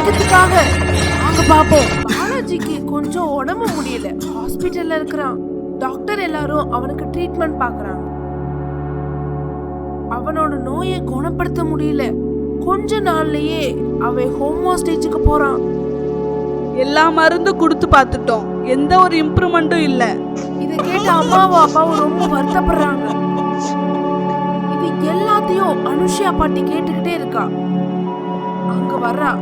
மாணிக்கத்துக்காக வாங்க பாப்போம். பாலாஜிக்கு கொஞ்சம் உடம்பு முடியல. ஹாஸ்பிட்டல்ல இருக்கிறான். டாக்டர் எல்லாரும் அவனுக்கு ட்ரீட்மெண்ட் பார்க்கறாங்க. அவனோட நோயை குணப்படுத்த முடியல. கொஞ்ச நாள்லயே அவன் ஹோமோ ஸ்டேஜுக்கு போறான். எல்லா மருந்து கொடுத்து பார்த்துட்டோம். எந்த ஒரு இம்ப்ரூவ்மெண்ட்டும் இல்ல. இதை கேட்ட அம்மாவும் அப்பாவும் ரொம்ப வருத்தப்படுறாங்க. இது எல்லாத்தையும் அனுஷியா பாட்டி கேட்டுக்கிட்டே இருக்கா. அங்க வர்றா.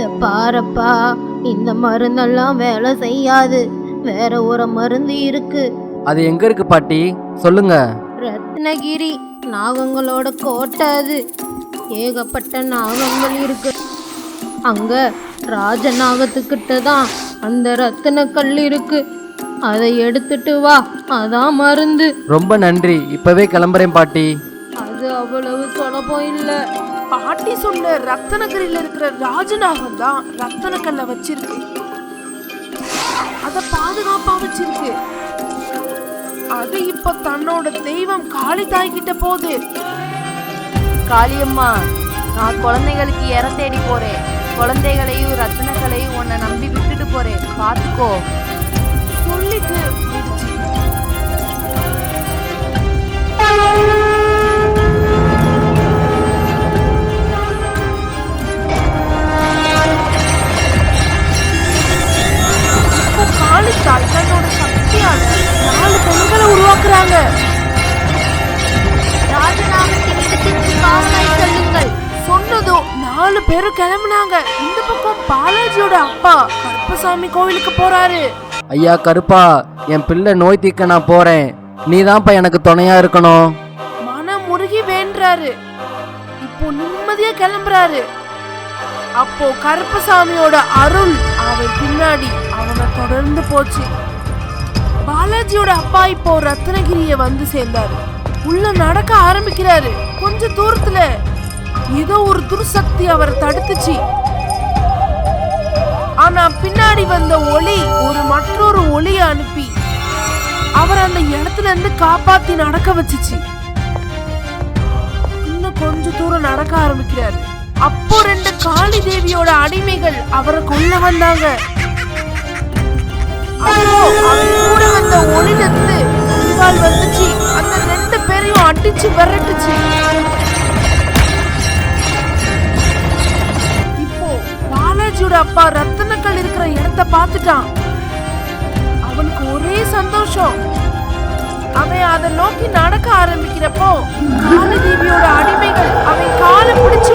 இத பாரப்பா. இந்த மருந்தெல்லாம் வேலை செய்யாது. வேற ஒரு மருந்து இருக்கு. அது எங்க இருக்கு பாட்டி? சொல்லுங்க. ரத்னகிரி நாகங்களோட கோட்டை அது. ஏகப்பட்ட நாகங்கள் இருக்கு. அங்க ராஜநாகத்துக்கிட்ட தான் அந்த ரத்தின கல் இருக்கு. அதை எடுத்துட்டு வா. அதான் மருந்து. ரொம்ப நன்றி. இப்பவே கிளம்புறேன் பாட்டி. அது அவ்வளவு சுலபம் இல்லை. பாட்டி சொன்ன ரத்தனகிரியில இருக்கிற ராஜநாகம் தான் ரத்தனக்கல்ல வச்சிருக்கு. அத பாதுகாப்பா வச்சிருக்கு. அது இப்ப தன்னோட தெய்வம் காளி தாய் கிட்ட போகுது. காளியம்மா நான் குழந்தைகளுக்கு இற தேடி போறேன். குழந்தைகளையும் ரத்தினங்களையும் உன்னை நம்பி விட்டுட்டு போறேன். பார்த்துக்கோ சொல்லிட்டு. தன்னோட சக்தியால நாலு பெண்களை உருவாக்குறாங்க. ராஜநாகத்தின் இடத்திற்கு செல்லுங்கள் சொன்னதும் நாலு பேரும் கிளம்புனாங்க. இந்த பக்கம் பாலாஜியோட அப்பா கருப்பசாமி கோவிலுக்கு போறாரு. ஐயா கருப்பா என் பிள்ளை நோய் தீர்க்க நான் போறேன். நீ தான்ப்பா எனக்கு துணையா இருக்கணும். மனம் முருகி வேண்டுறாரு. இப்போ நிம்மதியா கிளம்புறாரு. அப்போ கருப்பசாமியோட அருள் அவன் பின்னாடி அவனை தொடர்ந்து போச்சு. பாலாஜியோட அப்பா இப்போ ரத்னகிரிய வந்து சேர்ந்தாரு. உள்ள நடக்க ஆரம்பிக்கிறாரு. கொஞ்ச தூரத்துல ஏதோ ஒரு துர்சக்தி அவரை தடுத்துச்சு. ஆனா பின்னாடி வந்த ஒளி ஒரு மற்றொரு ஒளியை அனுப்பி அவர் அந்த இடத்துல இருந்து காப்பாத்தி நடக்க வச்சுச்சு. இன்னும் கொஞ்ச தூரம் நடக்க ஆரம்பிக்கிறாரு. அப்போ ரெண்டு காளி தேவியோட அடிமைகள் அவரை கொல்ல வந்தாங்க. அப்போ அவன் கூட வந்த ஒளிலிருந்து இவாள் வந்துச்சு. அந்த ரெண்டு பேரையும் அடிச்சு விரட்டுச்சு. இப்போ பாலாஜியோட அப்பா ரத்தனக்கல் இருக்கிற இடத்த பார்த்துட்டான். அவனுக்கு ஒரே சந்தோஷம். அவன் அதை நோக்கி நடக்க ஆரம்பிக்கிறப்போ காலதேவியோட அடிமைகள் அவன் காலை பிடிச்சு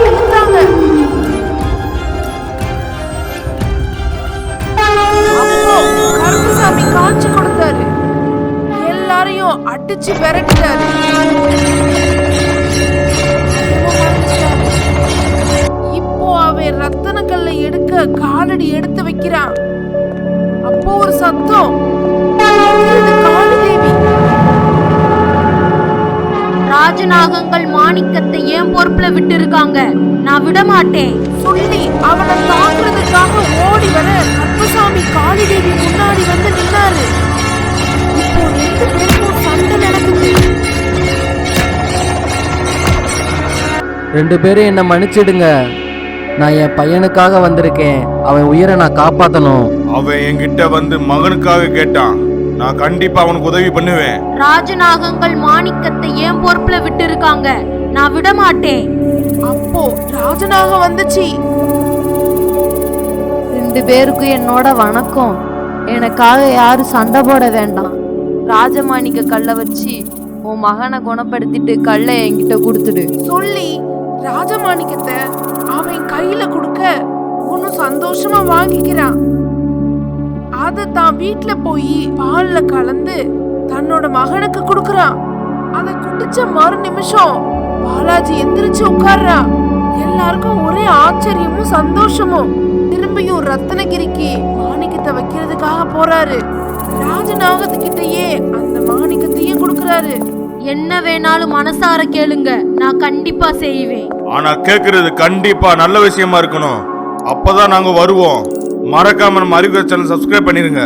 எல்லாரையும் அடிச்சு விரட்டிட்டாரு. இப்போ அவன் ரத்தனக்கல்லை எடுக்க காலடி எடுத்து வைக்கிறான். அப்போ ஒரு சத்தம். ராஜநாகங்கள் மாணிக்கத்தை ஏன் பொறுப்புல விட்டு இருக்காங்க நான் விட மாட்டேன் சொல்லி அவனை தாக்குறதுக்காக ஓடி வர கருப்பசாமி காளிதேவி முன்னாடி வந்து நின்னாரு. ரெண்டு பேரும் என்னை மன்னிச்சிடுங்க. நான் என் பையனுக்காக வந்திருக்கேன். அவன் உயிரை நான் காப்பாத்தணும். அவன் என்கிட்ட வந்து மகனுக்காக கேட்டான். நான் கண்டிப்பா அவனுக்கு உதவி பண்ணுவேன். ராஜநாகங்கள் மாணிக்கத்தை ஏன் பொறுப்புல விட்டு இருக்காங்க நான் விட மாட்டேன் அப்போ ராஜனாக வந்துச்சு. ரெண்டு பேருக்கும் என்னோட வணக்கம். எனக்காக யாரும் சண்டை போட வேண்டாம். ராஜமாணிக்க கல்லை வச்சு உன் மகனை குணப்படுத்திட்டு கல்லை என்கிட்ட கொடுத்துடு. சொல்லி ராஜமாணிக்கத்தை அவன் கையில கொடுக்க ஒன்னும் சந்தோஷமா வாங்கிக்கிறான். அத தான் வீட்டுல போய் பால்ல கலந்து தன்னோட மகனுக்கு கொடுக்கறான். அத குடிச்ச மறு நிமிஷம் பாலாஜி எந்திரிச்சு உட்கார்றா. எல்லாருக்கும் ஒரே ஆச்சரியமும் சந்தோஷமும். திரும்பியும் ரத்தனகிரிக்கு மாணிக்கத்தை வைக்கிறதுக்காக போறாரு. ராஜநாகத்துக்கிட்டயே அந்த மாணிக்கத்தையும் கொடுக்கறாரு. என்ன வேணாலும் மனசார கேளுங்க. நான் கண்டிப்பா செய்வேன். ஆனா கேக்குறது கண்டிப்பா நல்ல விஷயமா இருக்கணும். அப்பதான் நாங்க வருவோம். மறக்காம நம்ம அறிவுரை சேனல் சப்ஸ்கிரைப் பண்ணிருங்க.